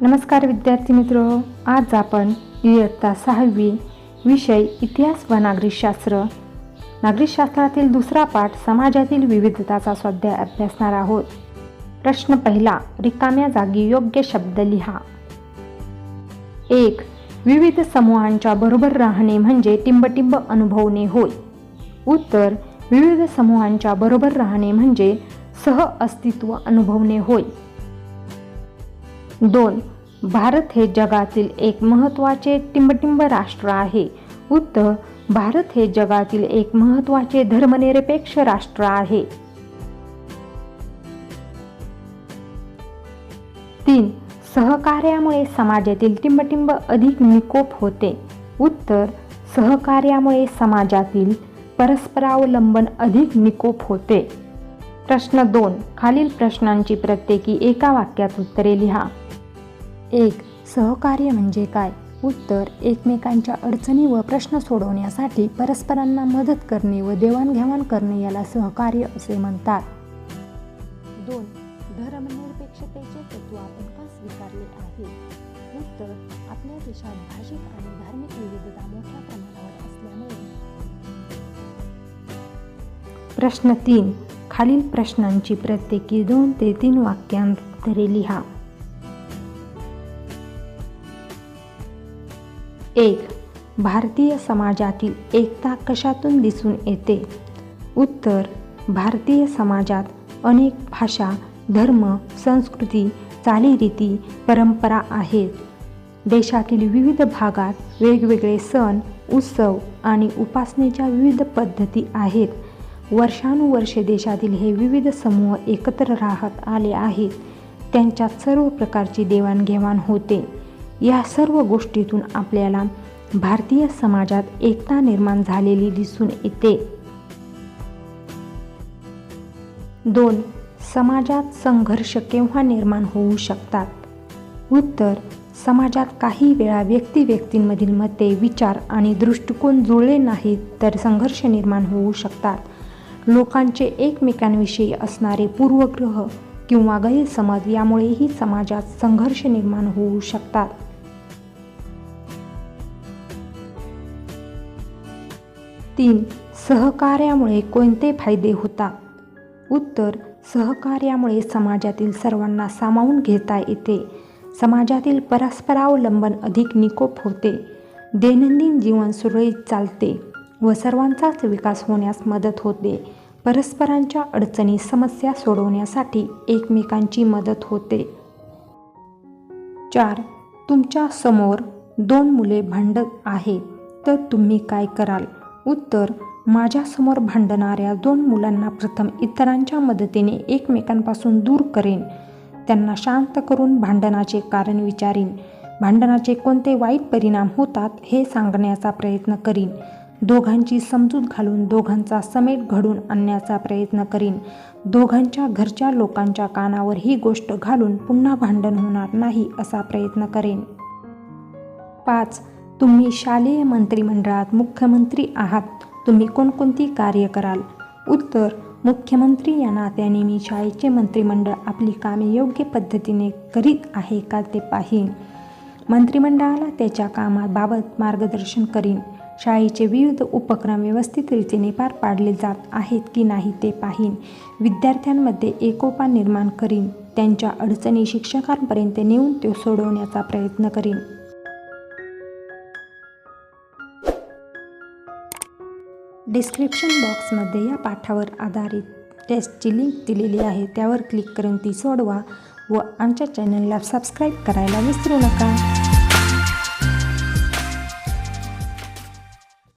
नमस्कार विद्यार्थी मित्र आज आपण इयत्ता सहावी विषय इतिहास व नागरिकशास्त्र. नागरिकशास्त्रातील दुसरा पाठ समाजातील विविधताचा स्वाध्याय अभ्यासणार आहोत. प्रश्न पहिला रिकाम्या जागी योग्य शब्द लिहा. एक विविध समूहांच्या बरोबर राहणे म्हणजे टिंबटिंब अनुभवणे होय. उत्तर विविध समूहांच्या बरोबर राहणे म्हणजे सह अस्तित्व अनुभवणे होय. दोन भारत हे जगातील एक महत्त्वाचे टिंबटिंब राष्ट्र आहे. उत्तर भारत हे जगातील एक महत्त्वाचे धर्मनिरपेक्ष राष्ट्र आहे. तीन सहकार्यामुळे समाजातील टिंबटिंब अधिक निकोप होते. उत्तर सहकार्यामुळे समाजातील परस्परावलंबन अधिक निकोप होते. प्रश्न दोन खालील प्रश्नांची प्रत्येकी एका वाक्यात उत्तरे लिहा. एक सहकार्य म्हणजे काय? उत्तर एकमेकांच्या अडचणी व प्रश्न सोडवण्यासाठी परस्परांना मदत करणे व देवाणघेवाण करणे याला सहकार्य असे म्हणतात. दोन धर्मनिरपेक्षतेचे तत्व आपण का स्वीकारले आहे? उत्तर आपल्या देशात भाषिक आणि धार्मिक विविधता मोठ्या प्रमाणावर असल्यामुळे. प्रश्न तीन खालील प्रश्नांची प्रत्येकी दोन ते तीन वाक्यांतरे लिहा. एक भारतीय समाजातील एकता कशातून दिसून येते? उत्तर भारतीय समाजात अनेक भाषा धर्म संस्कृती चालीरीती परंपरा आहेत. देशातील विविध भागात वेगवेगळे सण उत्सव आणि उपासनेच्या विविध पद्धती आहेत. वर्षानुवर्षे देशातील हे विविध समूह एकत्र राहत आले आहेत. त्यांच्यात सर्व प्रकारची देवाणघेवाण होते. या सर्व गोष्टीतून आपल्याला भारतीय समाजात एकता निर्माण झालेली दिसून येते. दोन समाजात संघर्ष केव्हा निर्माण होऊ शकतात? उत्तर समाजात काही वेळा व्यक्ती व्यक्तींमधील मते विचार आणि दृष्टिकोन जुळले नाहीत तर संघर्ष निर्माण होऊ शकतात. लोकांचे एकमेकांविषयी असणारे पूर्वग्रह किंवा गैरसमज यामुळेही समाजात संघर्ष निर्माण होऊ शकतात. तीन सहकार्यामुळे कोणते फायदे होतात? उत्तर सहकार्यामुळे समाजातील सर्वांना सामावून घेता येते. समाजातील परस्परावलंबन अधिक निकोप होते. दैनंदिन जीवन सुरळीत चालते व सर्वांचाच विकास होण्यास मदत होते. परस्परांच्या अडचणी समस्या सोडवण्यासाठी एकमेकांची मदत होते. चार तुमच्यासमोर दोन मुले भांडत आहेत तर तुम्ही काय कराल? उत्तर माझ्यासमोर भांडणाऱ्या दोन मुलांना प्रथम इतरांच्या मदतीने एकमेकांपासून दूर करेन. त्यांना शांत करून भांडणाचे कारण विचारीन. भांडणाचे कोणते वाईट परिणाम होतात हे सांगण्याचा प्रयत्न करीन. दोघांची समजूत घालून दोघांचा समेट घडून आणण्याचा प्रयत्न करीन. दोघांच्या घरच्या लोकांच्या कानावर ही गोष्ट घालून पुन्हा भांडण होणार नाही असा प्रयत्न करेन. पाच. तुम्ही शालेय मंत्रिमंडळात मुख्यमंत्री आहात. तुम्ही कोणकोणती कार्य कराल? उत्तर. मुख्यमंत्री या नात्याने मी शाळेचे मंत्रिमंडळ आपली कामे योग्य पद्धतीने करीत आहे का ते पाहीन. मंत्रिमंडळाला त्याच्या कामाबाबत मार्गदर्शन करीन. शाळेचे विविध उपक्रम व्यवस्थित रीतीने पार पाडले जात आहेत की नाही ते पाहीन. विद्यार्थ्यांमध्ये एकोपा निर्माण करीन. त्यांच्या अडचणी शिक्षकांपर्यंत नेऊन ते सोडवण्याचा प्रयत्न करीन. डिस्क्रिप्शन बॉक्समध्ये या पाठावर आधारित टेस्टची लिंक दिलेली आहे. त्यावर क्लिक करून ती सोडवा व आमच्या चॅनलला सबस्क्राईब करायला विसरू नका.